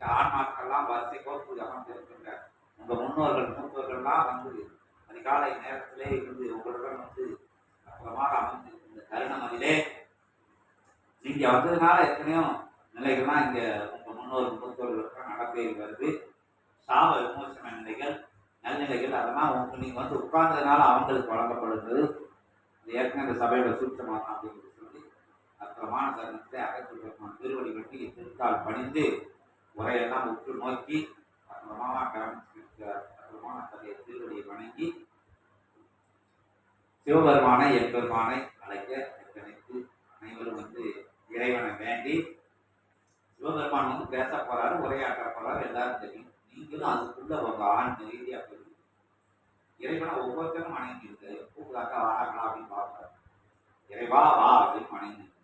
இந்த ஆன்மாக்கெல்லாம் வரிசை கோர்த்து அமர்ந்திருக்கின்ற உங்கள் முன்னோர்கள் மூத்தோர்கள்லாம் வந்து அதிகாலை நேரத்திலே இருந்து உங்களுடன் வந்து அப்புறமாக அமர்ந்திருக்கின்ற தருணம் அதிலே நீங்க வந்ததுனால எத்தனையோ நிலைகள்லாம் இங்கே உங்கள் முன்னோர் மூத்தோர்களுக்கு நடந்தே வருது. சாப விமோசன நிலைகள் நல்நிலைகள் அதெல்லாம் உங்களுக்கு நீங்கள் வந்து உட்கார்ந்ததுனால அவங்களுக்கு வழங்கப்படுகிறது. இது ஏற்கனவே இந்த சபையோட சூட்சமாக தான் அப்படின்னு சொல்லி அற்புதமான தருணத்தை அகத்தில் பெருமான் திருவடி வெட்டி திருத்தால் பணிந்து உரையெல்லாம் உற்று நோக்கி அற்புதமாக கவனிச்சிருக்க அற்புதமான தன்னுடைய திருவடியை வணங்கி சிவபெருமானை எம்பெருமானை அழைக்க எத்தனைத்து அனைவரும் வந்து இறைவனை வேண்டி சிவபெருமான் வந்து பேச போறாரு உரையாற்ற போறாரு எல்லாரும் தெரியும். நீங்களும் அதுக்குள்ள உங்க ஆண் ரீதியா போய் இறைவனை ஒவ்வொருத்தரும் வணங்கி இருக்க கூப்பிடாக்கா வாராங்களா அப்படின்னு பார்க்குறாரு இறைவா வா அப்படின்னு வணங்கி இருக்கு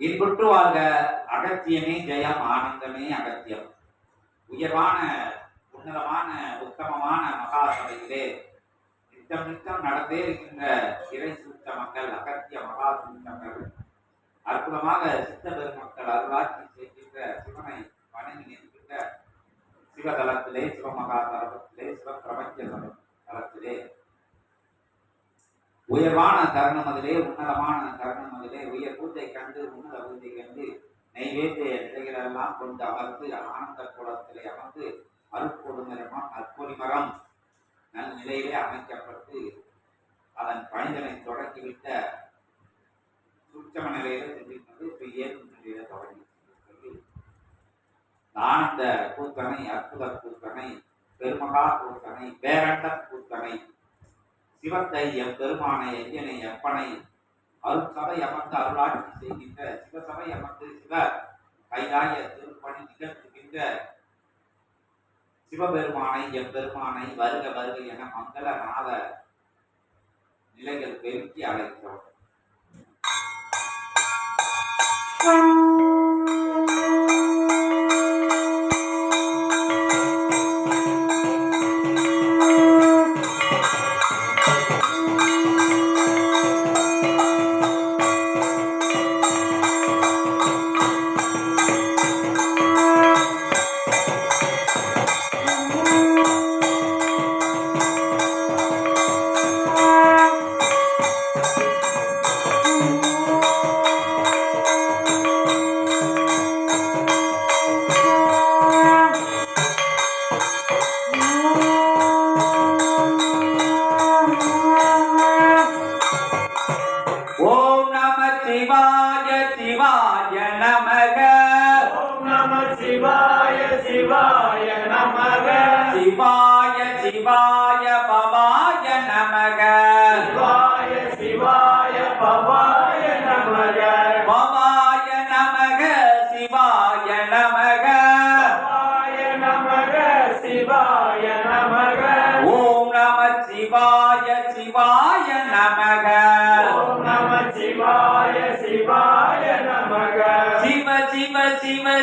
இன்புற்று வாழ்க அகத்தியமே ஜெயம் ஆனந்தமே அகத்தியம். உயர்வான உன்னதமான உத்தமமான மகாசபையிலே நித்தம் நித்தம் நடந்தே இருக்கின்ற இறை சுத்த மக்கள் அகத்திய மகா சுத்தங்கள் அற்புதமாக சித்த பெருமக்கள் அருளாட்சி செய்கின்ற சிவனை வணங்கி நிற்கின்ற சிவதலத்திலே சிவமகா தலத்திலே சிவ பிரபஞ்ச தலத்திலே உயர்வான தருணம் அதிலே உன்னதமான தருணம் அதிலே உயர் பூத்தை கண்டு உன்னத பூத்தை கண்டு நைவேத்திய நிலைகளெல்லாம் கொண்டு அமர்ந்து ஆனந்த குளத்திலே அமர்ந்து அருட்கொடுமரமா அற்பொடி மரம் நல் நிலையிலே அமைக்கப்பட்டு அதன் பணிதனை தொடக்கிவிட்ட சுற்றம நிலையில செஞ்சிருக்கிறது இப்ப ஏற்கும் நிலையில தொடங்கி சொல்லி ஆனந்த கூத்தனை அற்புத கூத்தனை பெருமகா கூத்தனை பேரண்ட கூத்தனை சிவத்தை எப்பெருமானை ஐயனை எப்பனை அருட்சபை அமர்ந்து அருளாட்சி செய்கின்ற சிவசபை அமர்ந்து சிவ கைலாய திருப்பணி நிகழ்த்துகின்ற சிவபெருமானை எப்பெருமானை வருக வருக என மங்கள நாத நிலைகள் பெருக்கி அழைக்கிறோம்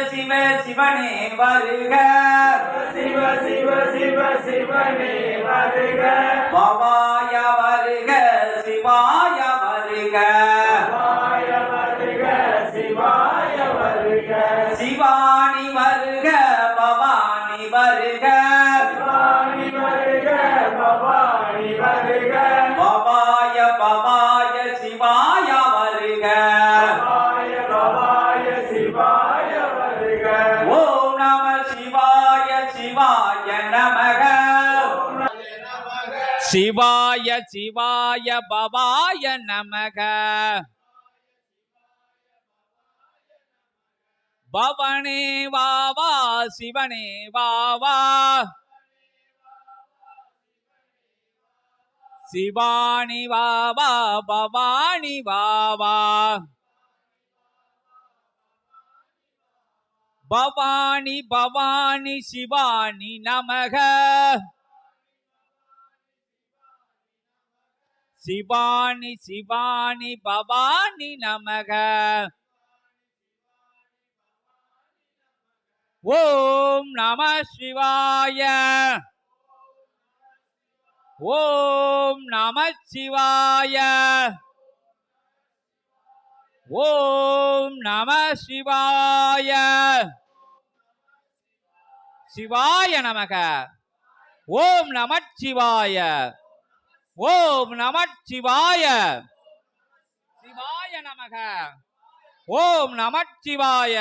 சிவ சிவ சிவனே வருக. சிவ சிவ சிவ சிவனே வருக. பவாய வருக சிவாய வருக. சிவாய சிவாய பவாய நமக. பவனே வாவா சிவனே வாவா வா. வாவா பவானி வாவா பவானி பவானி சிவானி நமக. சிவானி சிவானி பவானி நமக. ஓம் நம சிவாய. ஓம் நம சிவாய. ஓம் நம சிவாய. சிவாய நமக. ஓம் நம சிவாய. ஓம் நம சிவாய. சிவாய நமக. ஓம் நம சிவாய.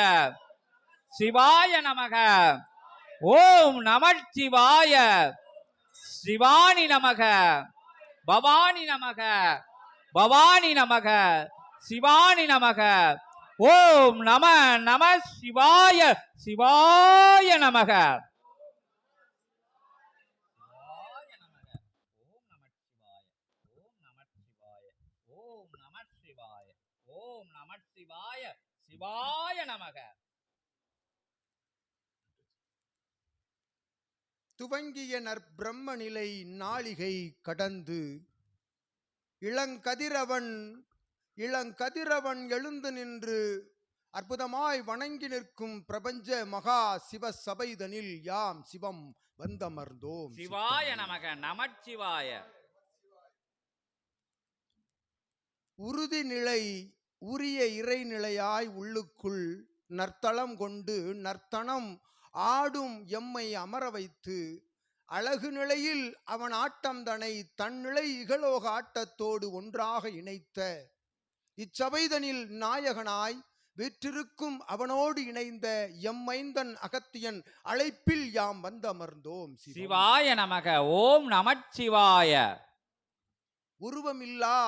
சிவாய நமக. ஓம் நம சிவாய. சிவானி நமக. பவானி நமக. பவானி நமக. சிவானி நமக. ஓம் நம நம சிவாய. சிவாய நமக ஓம் நம சிவாய ஓம் நம சிவாய சிவாய நமக. துவங்கிய நற்பிரம்ம நிலை நாளிகை கடந்து இளங்கதிரவன் இளங்கதிரவன் எழுந்து நின்று அற்புதமாய் வணங்கி நிற்கும் பிரபஞ்ச மகா சிவ சபைதனில் யாம் சிவம் வந்தமர்ந்தோம். சிவாய நமக நமச்சிவாய. உறுதி நிலை உரிய இறைநிலையாய் உள்ளுக்குள் நர்த்தளம் கொண்டு நர்த்தனம் ஆடும் எம்மை அமர வைத்து அழகு நிலையில் அவன் ஆட்டம் தனை தன்னிலை இகலோக ஆட்டத்தோடு ஒன்றாக இணைத்த இச்சபைதனில் நாயகனாய் வீற்றிருக்கும் அவனோடு இணைந்த எம்மைந்தன் அகத்தியன் அழைப்பில் யாம் வந்தமர்ந்தோம். சிவாய நமக ஓம் நமச்சிவாய உருவமில்லா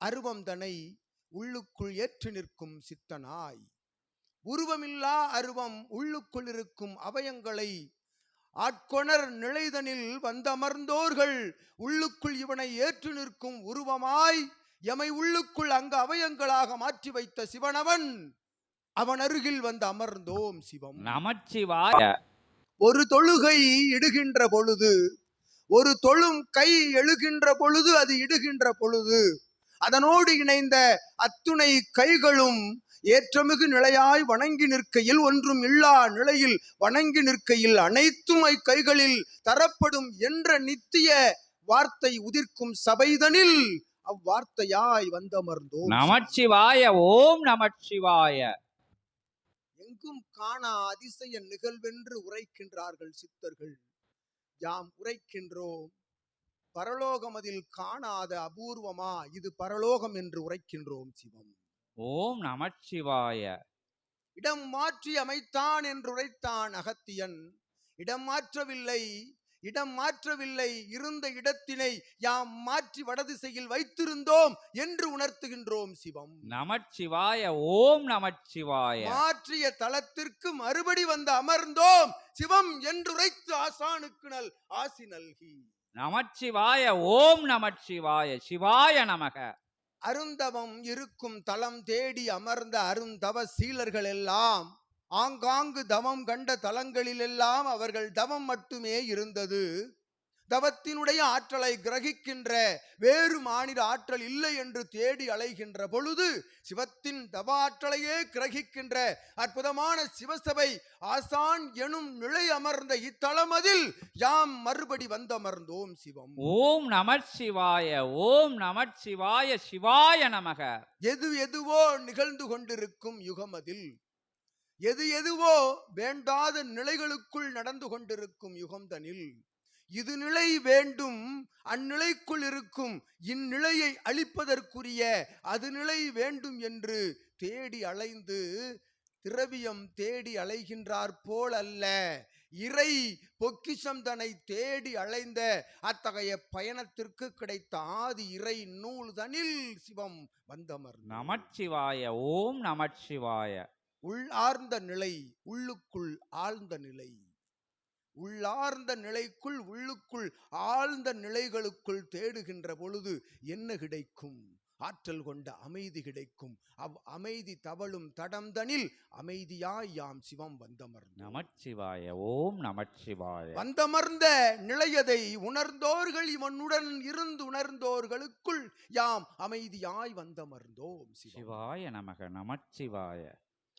அருவம் தனை உள்ளுக்குள் ஏற்று நிற்கும் சித்தனாய். உருவமில்லா அருவம் உள்ளுக்குள் இருக்கும் அவயங்களை ஆட்கொணர் நிலைதனில் வந்தமர்ந்தோர்கள் உள்ளுக்குள் இவனை ஏற்று நிற்கும் உருவமாய் எமை உள்ளுக்குள் அங்க அவயங்களாக மாற்றி வைத்த சிவனவன். அவன் அருகில் வந்து அமர்ந்தோம் சிவம். நமச்சிவாய. ஒரு தொழுகை இடுகின்ற பொழுது ஒரு தொழும் கை எழுகின்ற பொழுது அது இடுகின்ற பொழுது அதனோடு இணைந்த அத்துணை கைகளும் ஏற்றமிகு நிலையாய் வணங்கி நிற்கையில் ஒன்றும் இல்லா நிலையில் வணங்கி நிற்கையில் அனைத்தும் கைகளில் தரப்படும் என்ற நித்திய வார்த்தை உதிர்க்கும் சபைதனில் அவ்வார்த்தையாய் வந்தமர்ந்தோம். நமச்சிவாய ஓம் நமச்சிவாய. எங்கும் காணா அதிசய நிகழ்வென்று உரைக்கின்றார்கள் சித்தர்கள். யாம் உரைக்கின்றோம். பரலோகம் அதில் காணாத அபூர்வமா இது பரலோகம் என்று உரைக்கின்றோம் சிவம். ஓம் நமச்சிவாய. இடம் மாற்றி அமைத்தான் என்று உரைத்தான் அகத்தியன். இடம் மாற்றவில்லை இடம் மாற்றவில்லை இருந்த இடத்தினை யாம் மாற்றி வடதிசையில் வைத்திருந்தோம் என்று உணர்த்துகின்றோம் சிவம். நமச்சிவாய ஓம் நமச்சிவாய. மாற்றிய தலத்திற்கு மறுபடி வந்து அமர்ந்தோம் சிவம் என்றுரைத்து ஆசானுக்கு நல் ஆசி நல்கி. நமச்சிவாய ஓம் நமச்சிவாய சிவாய நமக. அருந்தவம் இருக்கும் தலம் தேடி அமர்ந்த அருந்தவ சீலர்கள் எல்லாம் ஆங்காங்கு தவம் கண்ட தலங்களிலெல்லாம் அவர்கள் தவம் மட்டுமே இருந்தது. தவத்தினுடைய ஆற்றலை கிரகிக்கின்ற வேறு மாநில ஆற்றல் இல்லை என்று தேடி அலைகின்ற பொழுது சிவத்தின் தவ ஆற்றலையே கிரகிக்கின்ற அற்புதமான சிவசபை ஆசான் எனும் நிலை அமர்ந்த இத்தலமதில் யாம் மறுபடி வந்தமர்ந்தோம் சிவம். ஓம் நமச்சிவாய ஓம் நமச்சிவாய சிவாய நமக. எது எதுவோ நிகழ்ந்து கொண்டிருக்கும் யுகமதில் எது எதுவோ வேண்டாத நிலைகளுக்குள் நடந்து கொண்டிருக்கும் யுகம்தனில் இது நிலை வேண்டும் அந்நிலைக்குள் இருக்கும் இந்நிலையை அழிப்பதற்குரிய அது நிலை வேண்டும் என்று தேடி அலைந்து திரவியம் தேடி அலைகின்றார் போல் அல்ல. இறை பொக்கிஷம் தன்னை தேடி அலைந்த அத்தகைய பயணத்திற்கு கிடைத்த ஆதி இறை நூல் தனில் சிவம் வந்தமர் நமச்சிவாய ஓம் நமச்சிவாய. உள்ளார்ந்த நிலை உள்ளுக்குள் ஆழ்ந்த நிலை. உள்ளார்ந்த நிலைக்குள் உள்ளுக்குள் ஆழ்ந்த நிலைகளுக்குள் தேடுகின்ற பொழுது என்ன கிடைக்கும்? ஆற்றல் கொண்ட அமைதி கிடைக்கும். அவ் அமைதி தவழும் தடம்தனில் அமைதியாய் யாம் சிவம் வந்தமர்ந்தோம் நமச்சிவாய ஓம் நமச்சிவாய. வந்தமர்ந்த நிலையதை உணர்ந்தோர்கள் இவனுடன் இருந்து உணர்ந்தோர்களுக்குள் யாம் அமைதியாய் வந்தமர்ந்தோம் சிவாய நமக நமச்சிவாய.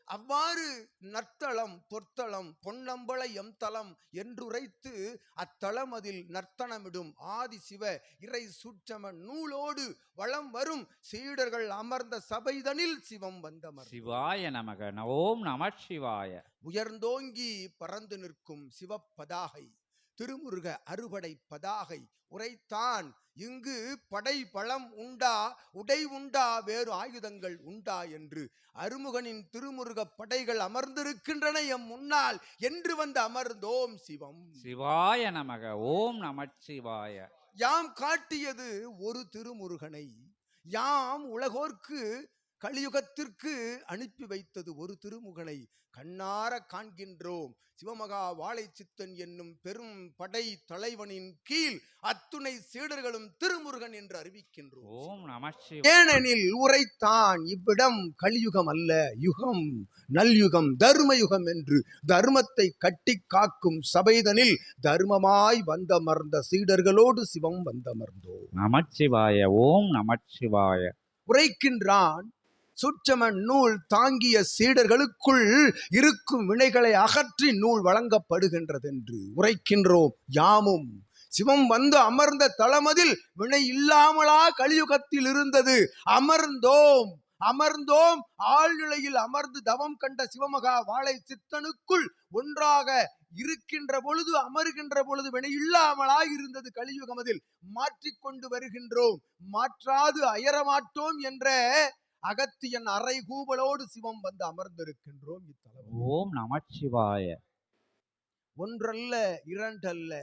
அவ்வாறு நற்தலம் பொற்தலம் பொன்னம்பல எம்தலம் என்றுரைத்து அத்தலம் அதில் நர்த்தனமிடும் ஆதி சிவ இறை சூட்சம நூலோடு வளம் வரும் சீடர்கள் அமர்ந்த சபைதனில் சிவம் வந்தமர். சிவாய நமக. ஓம் நம சிவாய. உயர்ந்தோங்கி பறந்து நிற்கும் சிவப்பதாகை. திருமுருக அறுபடை பதாகை உரைத்தான். இங்கு படை பலம் உண்டா உடை உண்டா வேறு ஆயுதங்கள் உண்டா என்று. அருமுகனின் திருமுருக படைகள் அமர்ந்திருக்கின்றன எம் முன்னால். என்று வந்து அமர்ந்தோம் சிவம். சிவாய நமக ஓம் நம சிவாய யாம் காட்டியது ஒரு திருமுருகனை. யாம் உலகோர்க்கு கலியுகத்திற்கு அனுப்பி வைத்தது ஒரு திருமுகனை கண்ணார காண்கின்றோம். சிவமகா வாழைச்சித்தன் என்னும் பெரும் படை தலைவனின் கீழ் அத்துணை சீடர்களும் திருமுருகன் என்று அறிவிக்கின்றோம். ஏனெனில் உரைத்தான் இவ்விடம் கலியுகம் அல்ல யுகம் நல்யுகம் தர்ம யுகம் என்று தர்மத்தை கட்டி காக்கும் சபைதனில் தர்மமாய் வந்தமர்ந்த சீடர்களோடு சிவம் வந்தமர்ந்தோம். நமச்சிவாய ஓம் நமச்சிவாய உரைக்கின்றான் சுற்றம நூல் தாங்கிய சீடர்களுக்குள் இருக்கும் வினைகளை அகற்றி நூல் வழங்கப்படுகின்றதென்று உரைக்கின்றோம். யாமும் சிவம் வந்து அமர்ந்த தளமதில் வினை இல்லாமலா கலியுகத்தில் இருந்தது. அமர்ந்தோம் அமர்ந்தோம் ஆழ்நிலையில் அமர்ந்து தவம் கண்ட சிவமகா வாழை சித்தனுக்குள் ஒன்றாக இருக்கின்ற பொழுது அமருகின்ற பொழுது வினை இல்லாமலா இருந்தது கலியுகமதில். மாற்றிக்கொண்டு வருகின்றோம். மாற்றாது அயரமாட்டோம் என்ற அகத்தியன் அறை கூவலோடு சிவம் வந்து அமர்ந்திருக்கின்றோம் இத்தலம் ஓம் நமச்சிவாய. ஒன்றல்ல இரண்டல்ல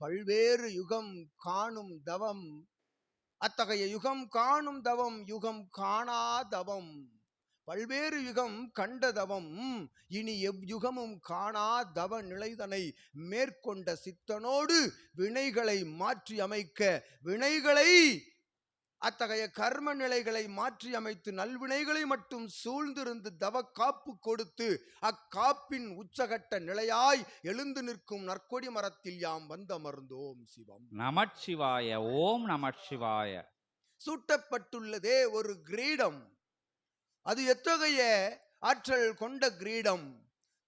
பல்வேறு யுகம் காணும் தவம். அத்தகைய யுகம் காணும் தவம் யுகம் காணா தவம். பல்வேறு யுகம் கண்ட தவம் இனி எவ்யுகமும் காணா தவ நிலைதனை மேற்கொண்ட சித்தனோடு வினைகளை மாற்றி அமைக்க வினைகளை அத்தகைய கர்ம நிலைகளை மாற்றி அமைத்து நல்வினைகளை மட்டும் சூழ்ந்திருந்து தவ காப்பு கொடுத்து அக்காப்பின் உச்சகட்ட நிலையாய் எழுந்து நிற்கும் நற்கொடி மரத்தில் யாம் வந்தமர்ந்தோம் சிவம். நமச்சிவாய ஓம் நமச்சிவாய. சூட்டப்பட்டுள்ளதே ஒரு கிரீடம். அது எத்தகைய ஆற்றல் கொண்ட கிரீடம்?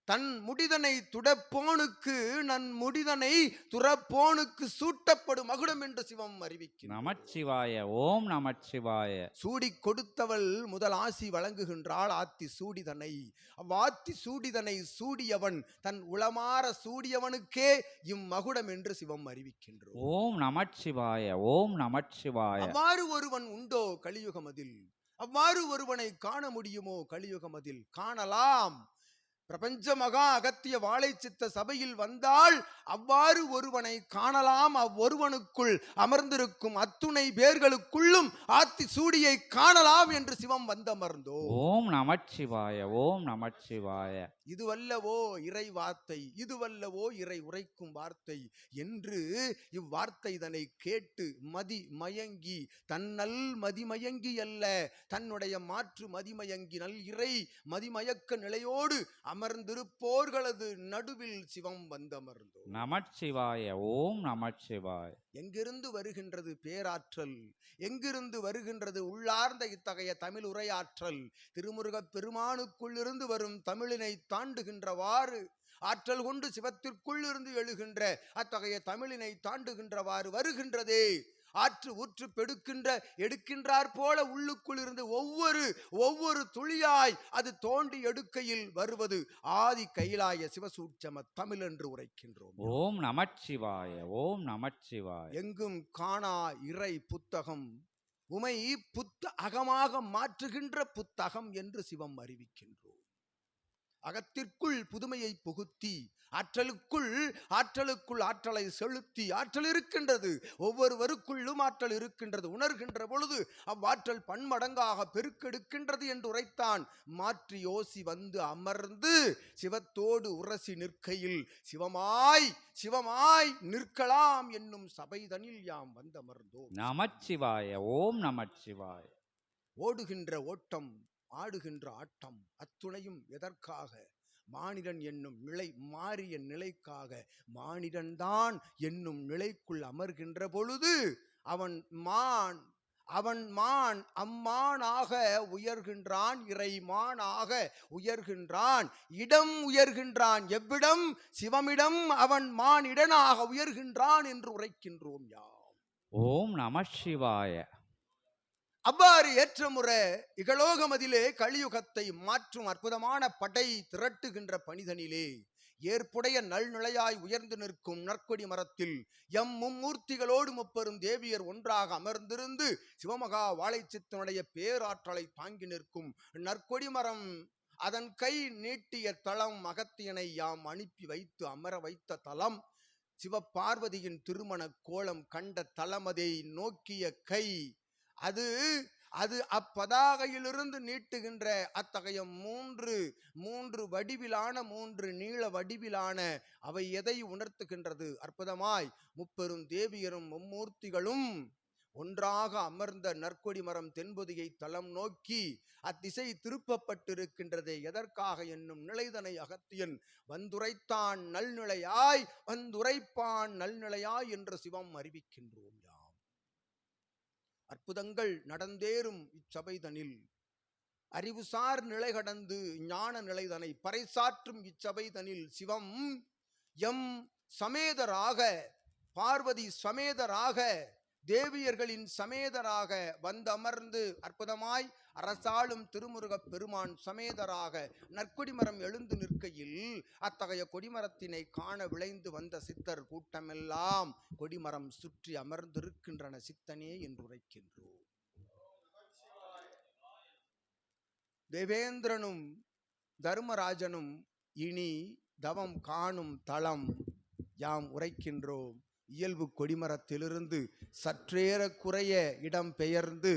தன் முடிதனை துடப்போனுக்கு நன் முடிதனை துறப்போனுக்கு சூட்டப்படும் மகுடம் என்று சிவம் அறிவிக்கிறார் நமச்சிவாய ஓம் நமச்சிவாய. சூடி கொடுத்தவள் முதல் ஆசி வழங்குகின்றாள் ஆத்தி சூடிதனை. அவ்வாத்தி சூடிதனை சூடியவன் தன் உளமாற சூடியவனுக்கே இம்மகுடம் என்று சிவம் அறிவிக்கின்றோம் ஓம் நமச்சிவாய ஓம் நமச்சிவாய. அவ்வாறு ஒருவன் உண்டோ கலியுகமதில்? அவ்வாறு ஒருவனை காண முடியுமோ கலியுகமதில்? காணலாம். பிரபஞ்ச மகா அகத்திய வாழைச்சித்த சபையில் வந்தால் அவ்வாறு ஒருவனை காணலாம். அவ்வொருவனுக்குள் அமர்ந்திருக்கும் அத்துணை பேர்களுக்குள்ளும் ஆத்தி சூடியை காணலாம் என்று சிவம் வந்தமர்ந்தோ. ஓம் நமச்சிவாய ஓம் நமச்சிவாய. இதுவல்லவோ இறை வார்த்தை இதுவல்லவோ இறை உரைக்கும் வார்த்தை என்று இவ்வார்த்தை இதனை கேட்டு மதி மயங்கி தன்னல் மதிமயங்கி அல்ல தன்னுடைய மாற்று மதிமயங்கி நல் இறை மதிமயக்க நிலையோடு அமர்ந்திருப்போர்களது நடுவில் சிவம் வந்தமர்ந்தோ நமச்சிவாய ஓம் நமச்சிவாய. எங்கிருந்து வருகின்றது பேராற்றல்? எங்கிருந்து வருகின்றது உள்ளார்ந்த இத்தகைய தமிழ் உரையாற்றல்? திருமுருகப் பெருமானுக்குள் இருந்து வரும் தமிழினை தாண்டுகின்றவாறு ஆற்றல் கொண்டு சிவத்திற்குள் இருந்து எழுகின்ற அத்தகைய தமிழினை தாண்டுகின்றவாறு வருகின்றதே. ஆற்று ஊற்று பெடுக்கின்ற எடுக்கின்றார் போல உள்ளுக்குள் இருந்து ஒவ்வொரு ஒவ்வொரு துளியாய் அது தோண்டி எடுக்கையில் வருவது ஆதி கைலாய சிவசூட்சம தமிழ் என்று உரைக்கின்றோம் ஓம் நமச்சிவாய ஓம் நமச்சிவாய. எங்கும் காணா இறை புத்தகம் உமை புத்த அகமாக மாற்றுகின்ற புத்தகம் என்று சிவம் அறிவிக்கின்றோம். அகத்திற்குள் புதுமையை புகுத்தி ஆற்றலுக்குள் ஆற்றலுக்குள் ஆற்றலை செலுத்தி ஆற்றல் இருக்கின்றது. ஒவ்வொருவருக்குள்ளும் ஆற்றல் இருக்கின்றது. உணர்கின்ற பொழுது அவ்வாற்றல் பன்மடங்காக பெருக்கெடுக்கின்றது என்று உரைத்தான். மாற்றி யோசி வந்து அமர்ந்து சிவத்தோடு உரசி நிற்கையில் சிவமாய் சிவமாய் நிற்கலாம் என்னும் சபைதனில் யாம் வந்தமர்ந்தோம். நமச்சிவாய ஓம் நமச்சிவாய. ஓடுகின்ற ஓட்டம் ஆடுகின்ற ஆட்டம் அத்துணையும் எதற்காக? மானிடன் என்னும் நிலை மாறிய நிலைக்காக. மானிடன்தான் என்னும் நிலைக்குள் அமர்கின்ற பொழுது அவன் மான் அவன் மான் அம்மானாக உயர்கின்றான் இறைமானாக உயர்கின்றான் இடம் உயர்கின்றான். எவ்விடம்? சிவமிடம் அவன் மானிடனாக உயர்கின்றான் என்று உரைக்கின்றோம் யாம். ஓம் நம சிவாய. அவ்வாறு ஏற்றமுறை இகலோகமதிலே கலியுகத்தை மாற்றும் அற்புதமான படை திரட்டுகின்ற பணிதனிலே ஏற்புடைய நல்நிலையாய் உயர்ந்து நிற்கும் நற்கொடி மரத்தில் எம் மும்மூர்த்திகளோடு முப்பெரும் தேவியர் ஒன்றாக அமர்ந்திருந்து சிவமகா வாழைச்சித்தனுடைய பேராற்றலை தாங்கி நிற்கும் நற்கொடி மரம் அதன் கை நீட்டிய தளம் அகத்தியனை யாம் அனுப்பி வைத்து அமர வைத்த தலம் சிவபார்வதியின் திருமண கோலம் கண்ட தளமதை நோக்கிய கை அது அது அப்பதாகையிலிருந்து நீட்டுகின்ற அத்தகைய மூன்று மூன்று வடிவிலான மூன்று நீள வடிவிலான அவை எதை உணர்த்துகின்றது? அற்புதமாய். முப்பெரும் தேவியரும் மும்மூர்த்திகளும் ஒன்றாக அமர்ந்த நற்கொடி மரம் தென்பொதியை தளம் நோக்கி அத்திசை திருப்பப்பட்டிருக்கின்றதே. எதற்காக என்னும் நிலைதனை அகத்தியன் வந்துரைத்தான் நல்நிலையாய் வந்துரைப்பான் நல்நிலையாய் என்று சிவம் அறிவிக்கின்றோம் யார்? அற்புதங்கள் நடந்தேறும் இச்சபைதனில். அறிவுசார் நிலை கடந்து ஞான நிலைதனை பறைசாற்றும் இச்சபைதனில் சிவம். எம் சமேதராக பார்வதி சமேதராக தேவியர்களின் சமேதராக வந்தமர்ந்து அற்புதமாய் அரசாளும் திருமுருகப் பெருமான் சமேதராக நற்கொடிமரம் எழுந்து நிற்கையில் அத்தகைய கொடிமரத்தினை காண விளைந்து வந்த சித்தர் கூட்டமெல்லாம் கொடிமரம் சுற்றி அமர்ந்திருக்கின்றன சித்தனே என்று உரைக்கின்றோம் தேவேந்திரனும் தர்மராஜனும் இனி தவம் காணும் தளம் யாம் உரைக்கின்றோம். இயல்பு கொடிமரத்திலிருந்து சற்றேற குறைய இடம் பெயர்ந்து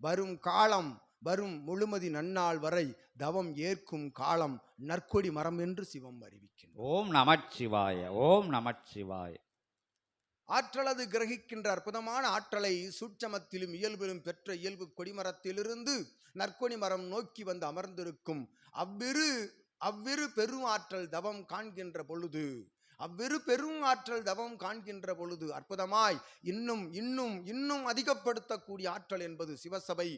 வரும் காலம் வரும் முழுமதி நன்னாள் வரை தவம் ஏற்கும் காலம் நற்கொடி மரம் என்று சிவம் அறிவிக்கின்றோம் ஓம் நம சிவாய ஓம் நம சிவாய ஆற்றலது கிரகிக்கின்ற அற்புதமான ஆற்றலை சூட்சமத்திலும் இயல்பிலும் பெற்ற இயல்பு கொடிமரத்திலிருந்து நற்கொடி மரம் நோக்கி வந்து அமர்ந்திருக்கும் அவ்விரு அவ்விரு பெரும் ஆற்றல் தவம் காண்கின்ற பொழுது அவ்விரு பெரும் ஆற்றல் தவம் காண்கின்ற பொழுது அற்புதமாய் இன்னும் இன்னும் இன்னும் அதிகப்படுத்தக்கூடிய ஆற்றல் என்பது சிவசபை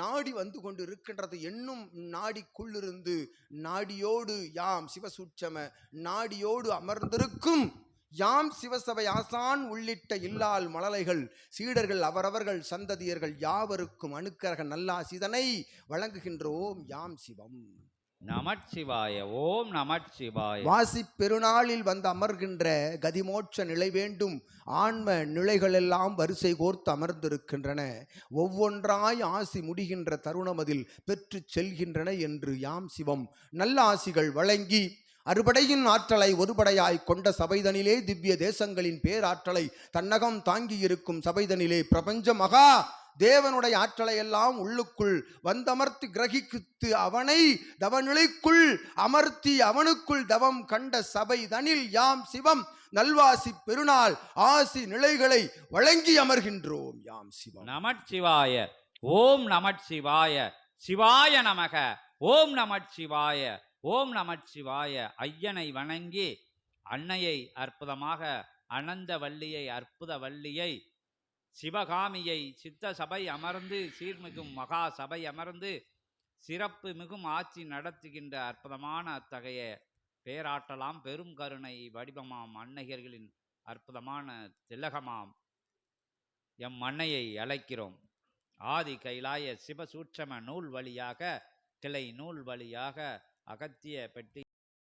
நாடி வந்து கொண்டு இருக்கின்றது என்னும் நாடிக்குள்ளிருந்து நாடியோடு யாம் சிவசூட்சம நாடியோடு அமர்ந்திருக்கும் யாம் சிவசபை ஆசான் உள்ளிட்ட இல்லால் மழலைகள் சீடர்கள் அவரவர்கள் சந்ததியர்கள் யாவருக்கும் அணுக்கரக நல்லாசிதனை வழங்குகின்றோம் யாம் சிவம். நமச்சிவாய ஓம் நமச்சிவாய. வாசி பெருநாளில் வந்து அமர்கின்ற கதிமோட்ச நிலை வேண்டும். ஆன்ம நிலைகளெல்லாம் வரிசை கோர்த்து அமர்ந்திருக்கின்றன. ஒவ்வொன்றாய் ஆசி முடிகின்ற தருணமதில் பெற்று செல்கின்றன என்று யாம் சிவம். நல்ல ஆசிகள் வழங்கி அறுபடையின் ஆற்றலை ஒருபடையாய் கொண்ட சபைதனிலே திவ்ய தேசங்களின் பேராற்றலை தன்னகம் தாங்கியிருக்கும் சபைதனிலே பிரபஞ்ச மகா தேவனுடைய ஆற்றலை எல்லாம் உள்ளுக்குள் வந்தமர்த்தி கிரகித்து அவனை தவநிலைக்குள் அமர்த்தி அவனுக்குள் தவம் கண்ட சபை தனில் யாம் சிவம் நல்வாசி பெருநாள் ஆசி நிலைகளை வழங்கி அமர்கின்றோம் யாம் சிவம். நமச்சிவாய ஓம் நமச்சிவாய சிவாய நமக ஓம் நமச்சிவாய ஓம் நமச்சிவாய. ஐயனை வணங்கி அன்னையை அற்புதமாக அனந்த வள்ளியை அற்புத வள்ளியை சிவகாமியை சித்த சபை அமர்ந்து சீர்மிகும் மகா சபை அமர்ந்து சிறப்பு மிகும் ஆட்சி நடத்துகின்ற அற்புதமான அத்தகைய பேராற்றலாம் பெரும் கருணை வடிவமாம் அன்னையர்களின் அற்புதமான திலகமாம். எம் அன்னையை அழைக்கிறோம். ஆதி கைலாய சிவசூட்சம நூல் வழியாக கிளை நூல் வழியாக அகத்திய பெட்டி